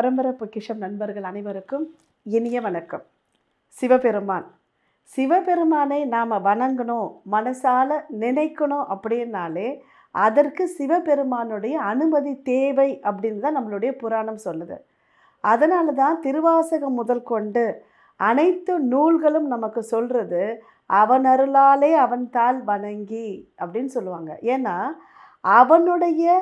பரம்பர பொக்கிஷம் நண்பர்கள் அனைவருக்கும் இனிய வணக்கம். சிவபெருமான். சிவபெருமானை நாம் வணங்கணும் மனசால நினைக்கணும் அப்படின்னாலே அதற்கு சிவபெருமானுடைய அனுமதி தேவை அப்படின்னு தான் நம்மளுடைய புராணம் சொல்லுது. அதனால தான் திருவாசகம் முதல் கொண்டு அனைத்து நூல்களும் நமக்கு சொல்கிறது அவன் அருளாலே அவன் தாள் வணங்கி அப்படின்னு சொல்லுவாங்க. ஏன்னா அவனுடைய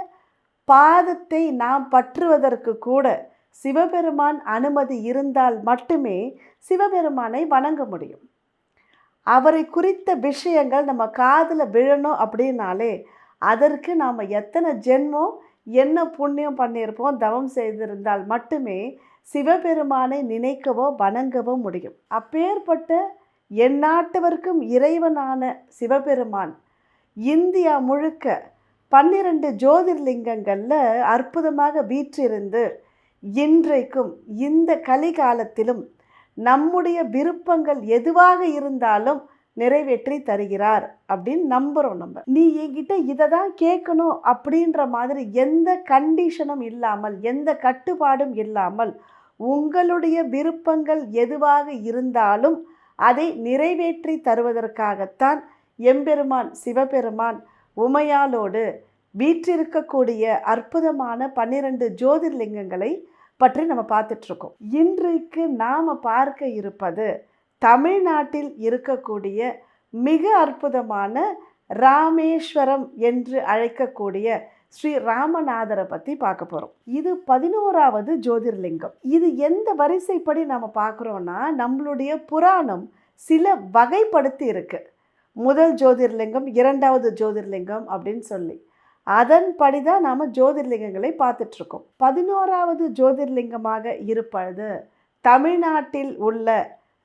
பாதத்தை நாம் பற்றுவதற்கு கூட சிவபெருமான் அனுமதி இருந்தால் மட்டுமே சிவபெருமானை வணங்க முடியும். அவரை குறித்த விஷயங்கள் நம்ம காதில் விழணும் அப்படின்னாலே அதற்கு நாம் எத்தனை ஜென்மம் என்ன புண்ணியம் பண்ணியிருப்போம் தவம் செய்திருந்தால் மட்டுமே சிவபெருமானை நினைக்கவோ வணங்கவோ முடியும். அப்பேற்பட்ட எந்நாட்டவர்க்கும் இறைவனான சிவபெருமான் இந்தியா முழுக்க பன்னிரண்டு ஜோதிர்லிங்கங்களில் அற்புதமாக வீற்றிருந்து இன்றைக்கும் இந்த கலிகாலத்திலும் நம்முடைய விருப்பங்கள் எதுவாக இருந்தாலும் நிறைவேற்றி தருகிறார் அப்படின்னு நம்புகிறோம் நம்ம. நீ என்கிட்ட இதை தான் கேட்கணும் அப்படின்ற மாதிரி எந்த கண்டிஷனும் இல்லாமல் எந்த கட்டுப்பாடும் இல்லாமல் உங்களுடைய விருப்பங்கள் எதுவாக இருந்தாலும் அதை நிறைவேற்றி தருவதற்காகத்தான் எம்பெருமான் சிவபெருமான் உமையாலோடு வீற்றிருக்கக்கூடிய அற்புதமான பன்னிரண்டு ஜோதிர்லிங்கங்களை பற்றி நம்ம பார்த்துட்ருக்கோம். இன்றைக்கு நாம் பார்க்க இருப்பது தமிழ்நாட்டில் இருக்கக்கூடிய மிக அற்புதமான ராமேஸ்வரம் என்று அழைக்கக்கூடிய ஸ்ரீ ராமநாதரை பற்றி பார்க்க போகிறோம் இது பதினோராவது ஜோதிர்லிங்கம். இது எந்த வரிசைப்படி நம்ம பார்க்குறோன்னா நம்மளுடைய புராணம் சில வகைப்படுத்தி இருக்குது முதல் ஜோதிர்லிங்கம் இரண்டாவது ஜோதிர்லிங்கம் அப்படின்னு சொல்லி. அதன்படி தான் நாம் ஜோதிர்லிங்கங்களை பார்த்துட்ருக்கோம். பதினோராவது ஜோதிர்லிங்கமாக இருப்பது தமிழ்நாட்டில் உள்ள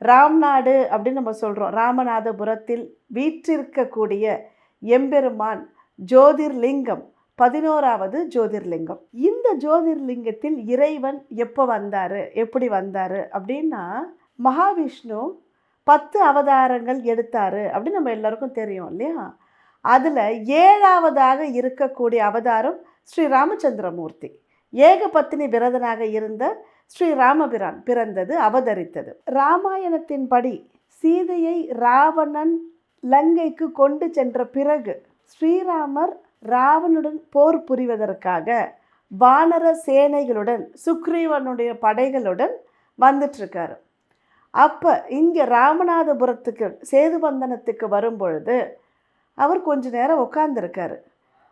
ராம்நாடு அப்படின்னு நம்ம சொல்கிறோம் ராமநாதபுரத்தில் வீற்றிருக்கக்கூடிய எம்பெருமான் ஜோதிர்லிங்கம் பதினோராவது ஜோதிர்லிங்கம். இந்த ஜோதிர்லிங்கத்தில் இறைவன் எப்போ வந்தார்? எப்படி வந்தார்? அப்படின்னா மகாவிஷ்ணு பத்து அவதாரங்கள் எடுத்தார் அப்படின்னு நம்ம எல்லாருக்கும் தெரியும் இல்லையா? அதில் ஏழாவதாக இருக்கக்கூடிய அவதாரம் ஸ்ரீ ராமச்சந்திரமூர்த்தி. ஏகபத்தினி விரதனாக இருந்த ஸ்ரீ ராமபிரான் பிறந்தது அவதரித்தது. ராமாயணத்தின்படி சீதையை ராவணன் லங்கைக்கு கொண்டு சென்ற பிறகு ஸ்ரீராமர் ராவனுடன் போர் புரிவதற்காக வானர சேனைகளுடன் சுக்ரீவனுடைய படைகளுடன் வந்துட்டுருக்காரு. அப்போ இங்கே ராமநாதபுரத்துக்கு சேதுபந்தனத்துக்கு வரும்பொழுது அவர் கொஞ்ச நேரம் உட்காந்துருக்காரு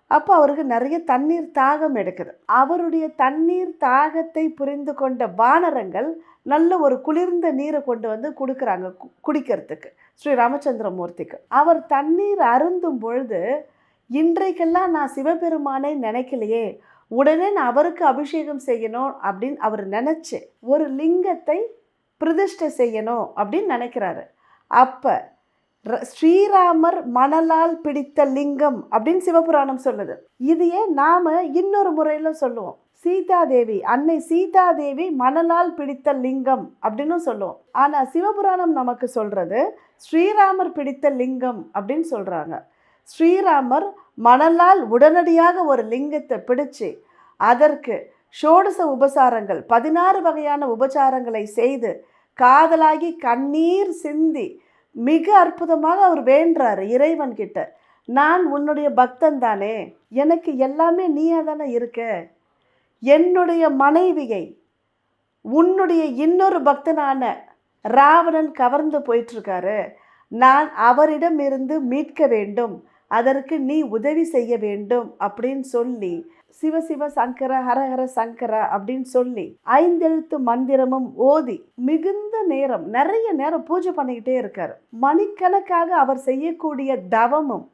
அப்போ அவருக்கு நிறைய தண்ணீர் தாகம் எடுக்குது. அவருடைய தண்ணீர் தாகத்தை புரிந்து கொண்ட வானரங்கள் நல்ல ஒரு குளிர்ந்த நீரை கொண்டு வந்து கொடுக்குறாங்க கு- குடிக்கிறதுக்கு ஸ்ரீ ராமச்சந்திரமூர்த்திக்கு. அவர் தண்ணீர் அருந்தும் பொழுது இன்றைக்கெல்லாம் நான் சிவபெருமானை நினைக்கலையே உடனே நான் அவருக்கு அபிஷேகம் செய்யணும் அப்படின்னு அவர் நினச்சி ஒரு லிங்கத்தை பிரதிஷ்டை செய்யணும் அப்படின்னு நினைக்கிறாரு. அப்போ ஸ்ரீராமர் மணலால் பிடித்த லிங்கம் அப்படின்னு சிவபுராணம் சொல்லுது. இதையே நாம இன்னொரு முறையில் சொல்லுவோம். சீதாதேவி அன்னை சீதாதேவி மணலால் பிடித்த லிங்கம் அப்படின்னு சொல்லுவோம். ஆனால் சிவபுராணம் நமக்கு சொல்றது ஸ்ரீராமர் பிடித்த லிங்கம் அப்படின்னு சொல்றாங்க. ஸ்ரீராமர் மணலால் உடனடியாக ஒரு லிங்கத்தை பிடிச்சு அதற்கு ஷோடச உபசாரங்கள் பதினாறு வகையான உபசாரங்களை செய்து காதலாகி கண்ணீர் சிந்தி மிக அற்புதமாக அவர் வேண்டுறாரு இறைவன் கிட்ட நான் உன்னுடைய பக்தன் தானே. எனக்கு எல்லாமே நீயா தானே இருக்க? என்னுடைய மனைவியை உன்னுடைய இன்னொரு பக்தனான ராவணன் கவர்ந்து போயிட்டுருக்காரு. நான் அவரிடம் இருந்து மீட்க வேண்டும். அதற்கு நீ உதவி செய்ய வேண்டும். அப்படின்னு சொல்லி சிவ சிவ சங்கர ஹரஹர சங்கர அப்படின்னு சொல்லி ஐந்தெழுத்து மந்திரமும் ஓதி மிகுந்த நேரம் நிறைய நேரம் பூஜை பண்ணிக்கிட்டே இருக்கார். மணிக்கணக்காக அவர் செய்யக்கூடிய தவமும்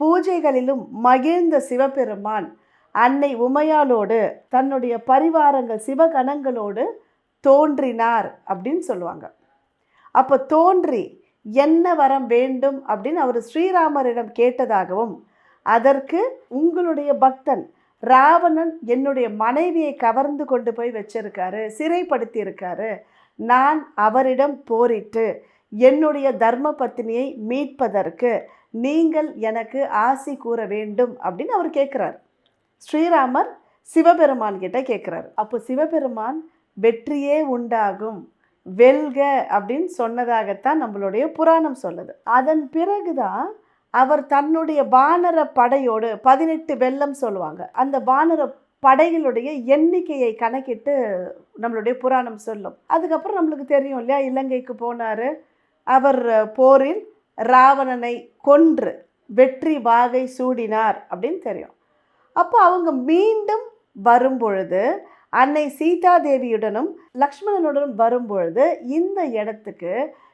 பூஜைகளிலும் மகிழ்ந்த சிவபெருமான் அன்னை உமையாலோடு தன்னுடைய பரிவாரங்கள் சிவகணங்களோடு தோன்றினார் அப்படின்னு சொல்லுவாங்க. அப்போ தோன்றி என்ன வரம் வேண்டும் அப்படின்னு அவர் ஸ்ரீராமரிடம் கேட்டதாகவும் அதற்கு உங்களுடைய பக்தன் ராவணன் என்னுடைய மனைவியை கவர்ந்து கொண்டு போய் வச்சிருக்காரு சிறைப்படுத்தியிருக்காரு. நான் அவரிடம் போரிட்டு என்னுடைய தர்ம பத்தினியை மீட்பதற்கு நீங்கள் எனக்கு ஆசி கூற வேண்டும் அப்படின்னு அவர் கேட்குறார் ஸ்ரீராமர் சிவபெருமான் கிட்ட கேட்குறாரு அப்போ சிவபெருமான் வெற்றியே உண்டாகும் வெல்க அப்படின்னு சொன்னதாகத்தான் நம்மளுடைய புராணம் சொல்லுது. அதன் பிறகுதான் அவர் தன்னுடைய வானர படையோடு பதினெட்டு வெள்ளம் சொல்லுவாங்க. அந்த வானர படைகளுடைய எண்ணிக்கையை கணக்கிட்டு நம்மளுடைய புராணம் சொல்லும். அதுக்கப்புறம் நம்மளுக்கு தெரியும் இல்லையா இலங்கைக்கு போனார். அவர் போரில் ராவணனை கொன்று வெற்றி வாகை சூடினார் அப்படின்னு தெரியும். அப்போ அவங்க மீண்டும் வரும்பொழுது அன்னை சீதாதேவியுடனும் லக்ஷ்மணனுடனும் வரும்பொழுது இந்த இடத்துக்கு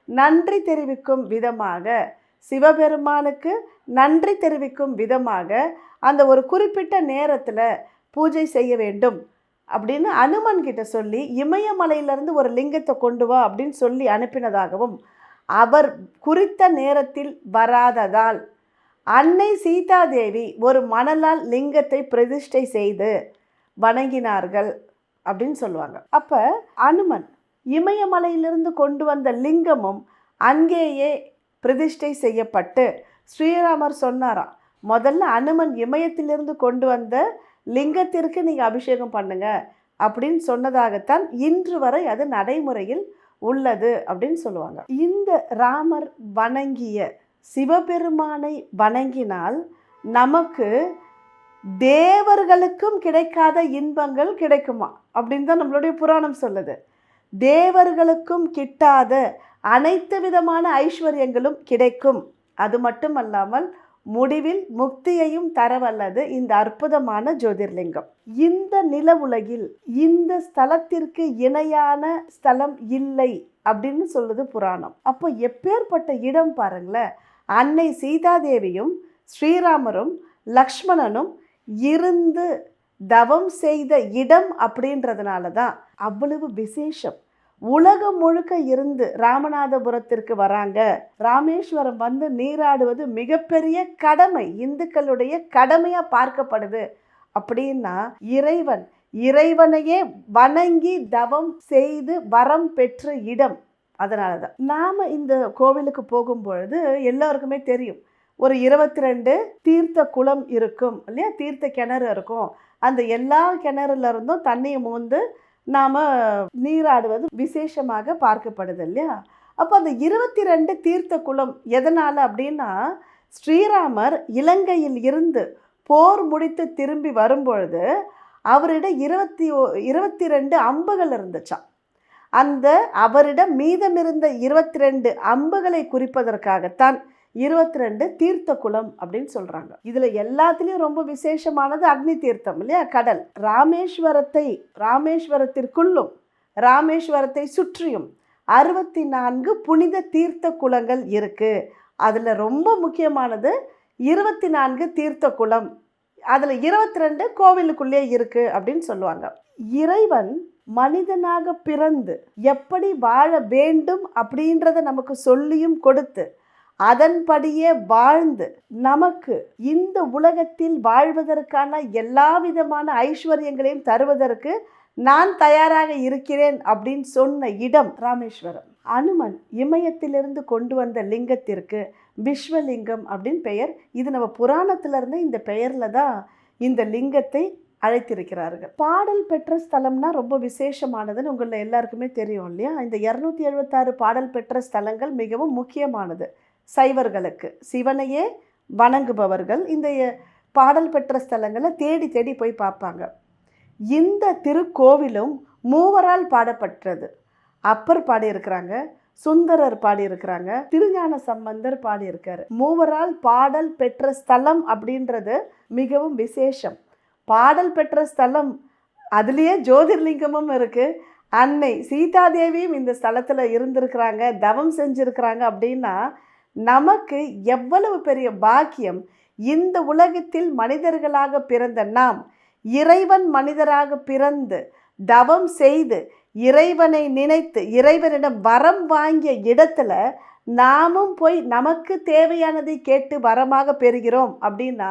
நன்றி தெரிவிக்கும் விதமாக சிவபெருமானுக்கு நன்றி தெரிவிக்கும் விதமாக அந்த ஒரு குறிப்பிட்ட நேரத்தில் பூஜை செய்ய வேண்டும் அப்படின்னு அனுமன் கிட்ட சொல்லி இமயமலையிலிருந்து ஒரு லிங்கத்தை கொண்டு வா அப்படின்னு சொல்லி அனுப்பினதாகவும் அவர் குறித்த நேரத்தில் வராததால் அன்னை சீதாதேவி ஒரு மணலால் லிங்கத்தை பிரதிஷ்டை செய்து வணங்கினார்கள் அப்படின்னு சொல்லுவாங்க. அப்போ அனுமன் இமயமலையிலிருந்து கொண்டு வந்த லிங்கமும் அங்கேயே பிரதிஷ்டை செய்யப்பட்டு ஸ்ரீராமர் சொன்னாராம் முதல்ல அனுமன் இமயத்திலிருந்து கொண்டு வந்த லிங்கத்திற்கு நீங்கள் அபிஷேகம் பண்ணுங்க அப்படின்னு சொன்னதாகத்தான் இன்று வரை அது நடைமுறையில் உள்ளது அப்படின்னு சொல்லுவாங்க. இந்த ராமர் வணங்கிய சிவபெருமானை வணங்கினால் நமக்கு தேவர்களுக்கும் கிடைக்காத இன்பங்கள் கிடைக்குமா அப்படின்னு தான் நம்மளுடைய புராணம் சொல்லுது. தேவர்களுக்கும் கிட்டாத அனைத்து விதமான ஐஸ்வர்யங்களும் கிடைக்கும். அது மட்டுமல்லாமல் முடிவில் முக்தியையும் தரவல்லது இந்த அற்புதமான ஜோதிர்லிங்கம். இந்த நில உலகில் இந்த ஸ்தலத்திற்கு இணையான ஸ்தலம் இல்லை அப்படின்னு சொல்லுது புராணம். அப்போ எப்பேற்பட்ட இடம் பாருங்களேன். அன்னை சீதாதேவியும் ஸ்ரீராமரும் லக்ஷ்மணனும் இருந்து தவம் செய்த இடம் அப்படின்றதுனால தான் அவ்வளவு விசேஷம். உலகம் முழுக்க இருந்து ராமநாதபுரத்திற்கு வராங்க. ராமேஸ்வரம் வந்து நீராடுவது மிகப்பெரிய கடமை. இந்துக்களுடைய கடமையாக பார்க்கப்படுது. அப்படின்னா இறைவன் இறைவனையே வணங்கி தவம் செய்து வரம் பெற்ற இடம். அதனால தான் நாம் இந்த கோவிலுக்கு போகும்பொழுது எல்லோருக்குமே தெரியும். ஒரு இருபத்தி ரெண்டு தீர்த்த குளம் இருக்கும். இல்லையா? தீர்த்த கிணறு இருக்கும். அந்த எல்லா கிணறுல இருந்தும் தண்ணியை மூந்து நாம் நீராடுவது விசேஷமாக பார்க்கப்படுது இல்லையா? அப்போ அந்த இருபத்தி ரெண்டு தீர்த்த குளம் எதனால் அப்படின்னா ஸ்ரீராமர் இலங்கையில் இருந்து போர் முடித்து திரும்பி வரும்பொழுது அவரிடம் இருபத்தி ஓ- இருபத்தி ரெண்டு அம்புகள் இருந்துச்சாம். அந்த அவரிடம் மீதமிருந்த இருபத்தி ரெண்டு அம்புகளை குறிப்பதற்காகத்தான் இருபத்தி ரெண்டு தீர்த்த குளம் அப்படின்னு சொல்றாங்க. இதுல எல்லாத்துலயும் ரொம்ப விசேஷமானது அக்னி தீர்த்தம் இல்லையா? கடல். ராமேஸ்வரத்தை ராமேஸ்வரத்திற்குள்ளும் ராமேஸ்வரத்தை சுற்றியும் அறுபத்தி நான்கு புனித தீர்த்த குளங்கள் இருக்கு. அதுல ரொம்ப முக்கியமானது இருபத்தி நான்கு தீர்த்த குளம் அதில் இருபத்தி ரெண்டு கோவிலுக்குள்ளே இருக்கு அப்படின்னு சொல்லுவாங்க. இறைவன் மனிதனாக பிறந்து எப்படி வாழ வேண்டும் அப்படின்றத நமக்கு சொல்லியும் கொடுத்து அதன்படியே வாழ்ந்து நமக்கு இந்த உலகத்தில் வாழ்வதற்கான எல்லா விதமான ஐஸ்வர்யங்களையும் தருவதற்கு நான் தயாராக இருக்கிறேன் அப்படின்னு சொன்ன இடம் ராமேஸ்வரம். அனுமன் இமயத்திலிருந்து கொண்டு வந்த லிங்கத்திற்கு விஸ்வலிங்கம் அப்படின்னு பெயர். இது நம்ம புராணத்திலிருந்து இந்த பெயரில் தான் இந்த லிங்கத்தை அழைத்திருக்கிறார்கள். பாடல் பெற்ற ஸ்தலம்னா ரொம்ப விசேஷமானதுன்னு உங்களில் எல்லாருக்குமே தெரியும் இல்லையா? இந்த இரநூத்தி எழுபத்தாறு பாடல் பெற்ற ஸ்தலங்கள் மிகவும் முக்கியமானது. சைவர்களுக்கு. சிவனையே வணங்குபவர்கள். இந்த பாடல் பெற்ற ஸ்தலங்களை தேடி தேடி போய் பார்ப்பாங்க. இந்த திருக்கோவிலும் மூவரால் பாடப்பட்டது. அப்பர் பாடியிருக்கிறாங்க சுந்தரர் பாடியிருக்கிறாங்க திருஞான சம்பந்தர் பாடியிருக்காரு. மூவரால் பாடல் பெற்ற ஸ்தலம் அப்படின்றது மிகவும் விசேஷம். பாடல் பெற்ற ஸ்தலம் அதுலேயே ஜோதிர்லிங்கமும் இருக்குது அன்னை சீதாதேவியும் இந்த ஸ்தலத்தில் இருந்திருக்கிறாங்க தவம் செஞ்சுருக்கிறாங்க அப்படின்னா நமக்கு எவ்வளவு பெரிய பாக்கியம் இந்த உலகத்தில் மனிதர்களாக பிறந்த நாம் இறைவன் மனிதராக பிறந்து தவம் செய்து இறைவனை நினைத்து இறைவனிடம் வரம் வாங்கிய இடத்துல நாமும் போய் நமக்கு தேவையானதை கேட்டு வரமாக பெறுகிறோம் அப்படின்னா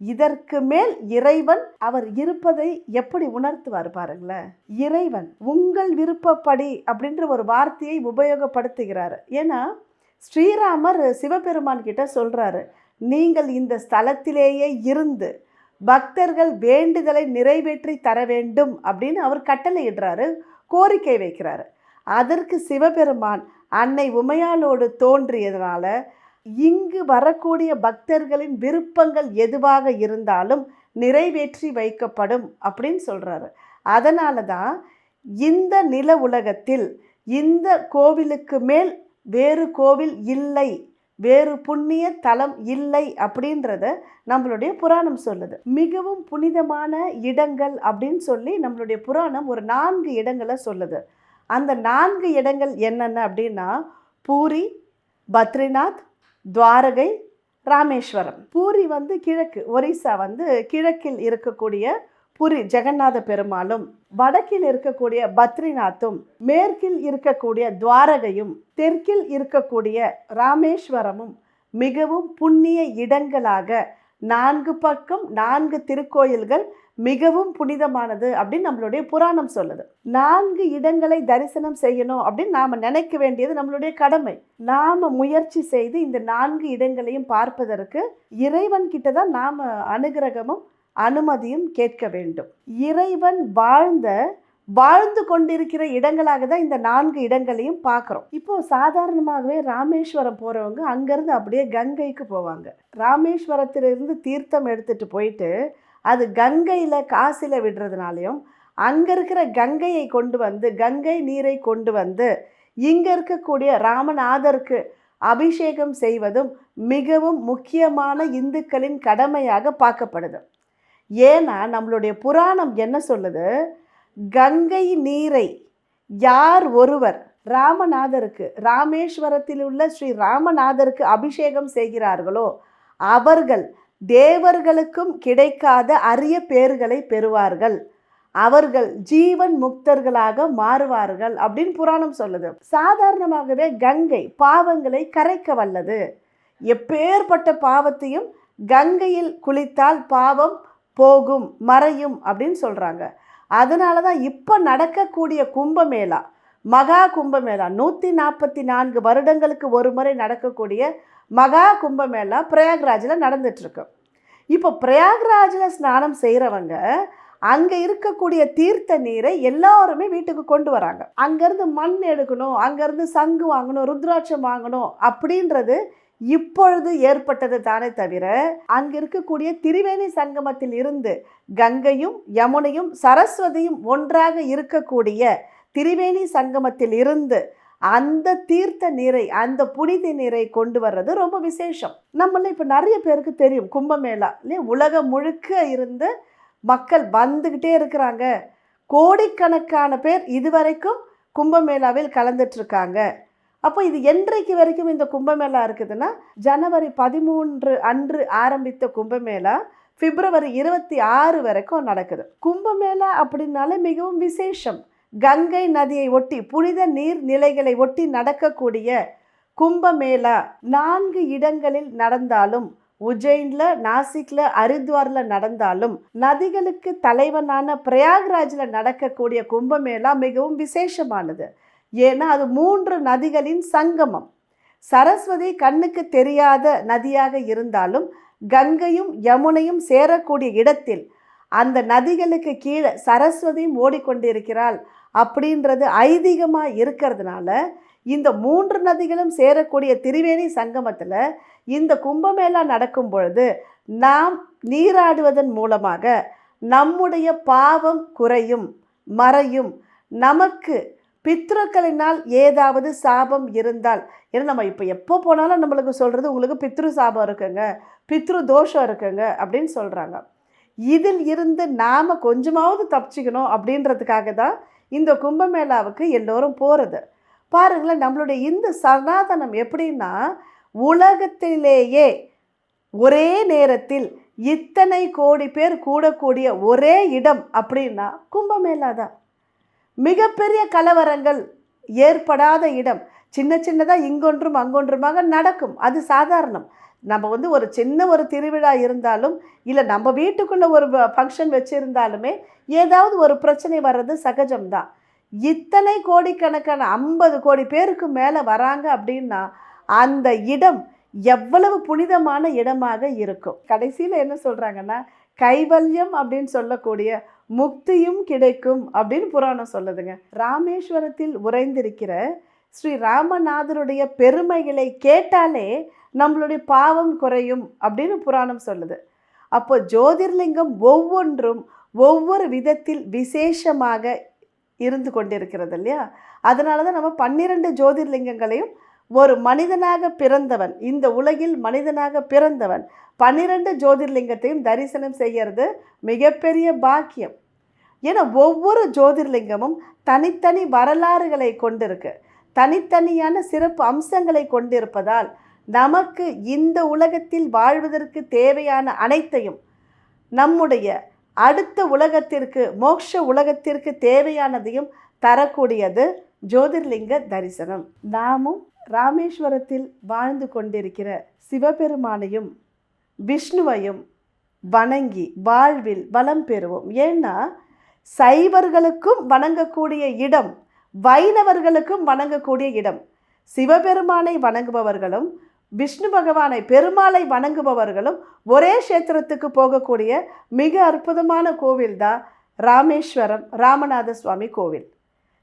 இதற்கு மேல் இறைவன் அவர் இருப்பதை எப்படி உணர்த்துவார் பாருங்களேன். இறைவன் உங்கள் விருப்பப்படி அப்படின்ற ஒரு வார்த்தையை உபயோகப்படுத்துகிறார். ஏன்னா ஸ்ரீராமர் சிவபெருமான் கிட்ட சொல்கிறாரு நீங்கள் இந்த ஸ்தலத்திலேயே இருந்து பக்தர்கள் வேண்டுதலை நிறைவேற்றி தர வேண்டும் அப்படின்னு அவர் கட்டளையிடுறாரு கோரிக்கை வைக்கிறாரு. அதற்கு சிவபெருமான் அன்னை உமையாளோடு தோன்றியதனால இங்கு வரக்கூடிய பக்தர்களின் விருப்பங்கள் எதுவாக இருந்தாலும் நிறைவேற்றி வைக்கப்படும் அப்படின்னு சொல்கிறாரு அதனால தான் இந்த நில உலகத்தில் இந்த கோவிலுக்கு மேல் வேறு கோவில் இல்லை வேறு புண்ணிய தலம் இல்லை அப்படின்றத நம்மளுடைய புராணம் சொல்லுது. மிகவும் புனிதமான இடங்கள் அப்படின்னு சொல்லி நம்மளுடைய புராணம் ஒரு நான்கு இடங்களை சொல்லுது. அந்த நான்கு இடங்கள் என்னென்ன அப்படின்னா பூரி பத்ரிநாத் துவாரகை ராமேஸ்வரம். பூரி வந்து கிழக்கு ஒரிசா வந்து கிழக்கில் இருக்கக்கூடிய புரி ஜெகநாத பெருமாளும் வடக்கில் இருக்கக்கூடிய பத்ரிநாத்தும் மேற்கில் இருக்கக்கூடிய துவாரகையும் தெற்கில் இருக்கக்கூடிய ராமேஸ்வரமும் மிகவும் புண்ணிய இடங்களாக நான்கு பக்கம் நான்கு திருக்கோயில்கள் மிகவும் புனிதமானது அப்படின்னு நம்மளுடைய புராணம் சொல்லுது. நான்கு இடங்களை தரிசனம் செய்யணும் அப்படின்னு நாம் நினைக்க வேண்டியது நம்மளுடைய கடமை. நாம் முயற்சி செய்து இந்த நான்கு இடங்களையும் பார்ப்பதற்கு இறைவன் கிட்ட தான் நாம் அனுகிரகமும் அனுமதியும் கேட்க வேண்டும். இறைவன் வாழ்ந்த வாழ்ந்து கொண்டிருக்கிற இடங்களாக தான் இந்த நான்கு இடங்களையும் பார்க்குறோம். இப்போ சாதாரணமாகவே ராமேஸ்வரம் போகிறவங்க அங்கேருந்து அப்படியே கங்கைக்கு போவாங்க. ராமேஸ்வரத்திலிருந்து தீர்த்தம் எடுத்துகிட்டு போயிட்டு அது கங்கையில் காசில் விடுறதுனாலையும் அங்கே இருக்கிற கங்கையை கொண்டு வந்து கங்கை நீரை கொண்டு வந்து இங்கே இருக்கக்கூடிய ராமநாதருக்கு அபிஷேகம் செய்வதும் மிகவும் முக்கியமான இந்துக்களின் கடமையாக பார்க்கப்படுது. ஏன்னா நம்மளுடைய புராணம் என்ன சொல்லுது? கங்கை நீரை யார் ஒருவர் ராமநாதருக்கு ராமேஸ்வரத்தில் உள்ள ஸ்ரீ ராமநாதருக்கு அபிஷேகம் செய்கிறார்களோ அவர்கள் தேவர்களுக்கும் கிடைக்காத அரிய பேர்களை பெறுவார்கள். அவர்கள் ஜீவன் முக்தர்களாக மாறுவார்கள் அப்படின்னு புராணம் சொல்லுது. சாதாரணமாகவே கங்கை பாவங்களை கரைக்க வல்லது. எப்பேற்பட்ட பாவத்தையும் கங்கையில் குளித்தால் பாவம் போகும் மறையும் அப்படின்னு சொல்கிறாங்க அதனால தான் இப்போ நடக்கக்கூடிய கும்பமேளா மகா கும்பமேளா நூற்றி நாற்பத்தி நான்கு வருடங்களுக்கு ஒரு முறை நடக்கக்கூடிய மகா கும்பமேளா பிரயாக்ராஜில் நடந்துட்டுருக்கு. இப்போ பிரயாக்ராஜில் ஸ்நானம் செய்கிறவங்க அங்கே இருக்கக்கூடிய தீர்த்த நீரை எல்லாருமே வீட்டுக்கு கொண்டு வராங்க. அங்கேருந்து மண் எடுக்கணும் அங்கேருந்து சங்கு வாங்கணும் ருத்ராட்சம் வாங்கணும் அப்படின்றது இப்பொழுது ஏற்பட்டது தானே தவிர அங்க இருக்கக்கூடிய திரிவேணி சங்கமத்தில் இருந்து கங்கையும் யமுனையும் சரஸ்வதியும் ஒன்றாக இருக்கக்கூடிய திரிவேணி சங்கமத்தில் இருந்து அந்த தீர்த்த நீரை அந்த புனித நீரை கொண்டு வர்றது ரொம்ப விசேஷம். நம்மள இப்போ நிறைய பேருக்கு தெரியும் கும்பமேளா இல்லையா? உலகம் முழுக்க இருந்து மக்கள் வந்துக்கிட்டே இருக்கிறாங்க. கோடிக்கணக்கான பேர் இதுவரைக்கும் கும்பமேளாவில் கலந்துட்டு இருக்காங்க. அப்போ இது என்றைக்கு வரைக்கும் இந்த கும்பமேளா இருக்குதுன்னா ஜனவரி பதிமூன்று அன்று ஆரம்பித்த கும்பமேளா பிப்ரவரி இருபத்தி ஆறு வரைக்கும் நடக்குது. கும்பமேளா அப்படின்னாலே மிகவும் விசேஷம். கங்கை நதியை ஒட்டி புனித நீர் நிலைகளை ஒட்டி நடக்கக்கூடிய கும்பமேளா. நான்கு இடங்களில் நடந்தாலும் உஜ்ஜைனில் நாசிக்கில் ஹரித்வாரில் நடந்தாலும் நதிகளுக்கு தலைவனான பிரயாக்ராஜில் நடக்கக்கூடிய கும்பமேளா மிகவும் விசேஷமானது. ஏன்னா அது மூன்று நதிகளின் சங்கமம். சரஸ்வதி கண்ணுக்கு தெரியாத நதியாக இருந்தாலும் கங்கையும் யமுனையும் சேரக்கூடிய இடத்தில் அந்த நதிகளுக்கு கீழே சரஸ்வதியும் ஓடிக்கொண்டிருக்கிறாள் அப்படின்றது ஐதீகமாக இருக்கிறதுனால இந்த மூன்று நதிகளும் சேரக்கூடிய திரிவேணி சங்கமத்தில் இந்த கும்பமேளா நடக்கும் பொழுது நாம் நீராடுவதன் மூலமாக நம்முடைய பாவம் குறையும் மறையும். நமக்கு பித்ருக்களினால் ஏதாவது சாபம் இருந்தால் ஏன்னா நம்ம இப்போ எப்போ போனாலும் நம்மளுக்கு சொல்கிறது உங்களுக்கு பித்ரு சாபம் இருக்குங்க பித்ரு தோஷம் இருக்குங்க அப்படின்னு சொல்கிறாங்க இதில் இருந்து நாம் கொஞ்சமாவது தப்பிச்சிக்கணும் அப்படின்றதுக்காக தான் இந்த கும்பமேளாவுக்கு எல்லோரும் போகிறது பாருங்களேன் நம்மளுடைய இந்த சனாதனம் எப்படின்னா உலகத்திலேயே ஒரே நேரத்தில் இத்தனை கோடி பேர் கூடக்கூடிய ஒரே இடம் அப்படின்னா கும்பமேளா தான். மிகப்பெரிய கலவரங்கள் ஏற்படாத இடம். சின்ன சின்னதாக இங்கொன்றும் அங்கொன்றுமாக நடக்கும். அது சாதாரணம். நம்ம வந்து ஒரு சின்ன ஒரு திருவிழா இருந்தாலும் இல்லை நம்ம வீட்டுக்குள்ளே ஒரு ஃபங்க்ஷன் வச்சுருந்தாலுமே ஏதாவது ஒரு பிரச்சனை வர்றது சகஜம்தான். இத்தனை கோடிக்கணக்கான ஐம்பது கோடி பேருக்கு மேலே வராங்க அப்படின்னா அந்த இடம் எவ்வளவு புனிதமான இடமாக இருக்கும். கடைசியில் என்ன சொல்கிறாங்கன்னா கைவல்யம் அப்படின்னு சொல்லக்கூடிய முக்தியும் கிடைக்கும் அப்படின்னு புராணம் சொல்லுதுங்க. ராமேஸ்வரத்தில் உறைந்திருக்கிற ஸ்ரீ ராமநாதருடைய பெருமைகளை கேட்டாலே நம்மளுடைய பாவம் குறையும் அப்படின்னு புராணம் சொல்லுது. அப்போ ஜோதிர்லிங்கம் ஒவ்வொன்றும் ஒவ்வொரு விதத்தில் விசேஷமாக இருந்து கொண்டிருக்கிறது இல்லையா? அதனால தான் நம்ம பன்னிரண்டு ஜோதிர்லிங்கங்களையும் ஒரு மனிதனாக பிறந்தவன் இந்த உலகில் மனிதனாக பிறந்தவன் பன்னிரண்டு ஜோதிர்லிங்கத்தையும் தரிசனம் செய்கிறது மிகப்பெரிய பாக்கியம். ஏன்னா ஒவ்வொரு ஜோதிர்லிங்கமும் தனித்தனி வரலாறுகளை கொண்டிருக்கு. தனித்தனியான சிறப்பு அம்சங்களை கொண்டிருப்பதால் நமக்கு இந்த உலகத்தில் வாழ்வதற்கு தேவையான அனைத்தையும் நம்முடைய அடுத்த உலகத்திற்கு மோட்ச உலகத்திற்கு தேவையானதையும் தரக்கூடியது ஜோதிர்லிங்க தரிசனம். நாமும் ராமேஸ்வரத்தில் வாழ்ந்து கொண்டிருக்கிற சிவபெருமானையும் விஷ்ணுவையும் வணங்கி வாழ்வில் வளம் பெறுவோம். ஏன்னா சைவர்களுக்கும் வணங்கக்கூடிய இடம் வைணவர்களுக்கும் வணங்கக்கூடிய இடம். சிவபெருமானை வணங்குபவர்களும் விஷ்ணு பகவானை பெருமாளை வணங்குபவர்களும் ஒரே கஷேத்திரத்துக்கு போகக்கூடிய மிக அற்புதமான கோவில் தான் ராமேஸ்வரம் ராமநாத சுவாமி கோவில்.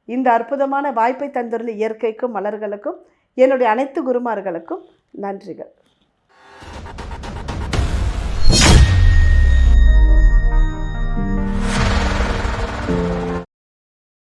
இந்த அற்புதமான வாய்ப்பை தந்துள்ள இயற்கைக்கும் மலர்களுக்கும் என்னுடைய அனைத்து குருமார்களுக்கும் நன்றிகள்.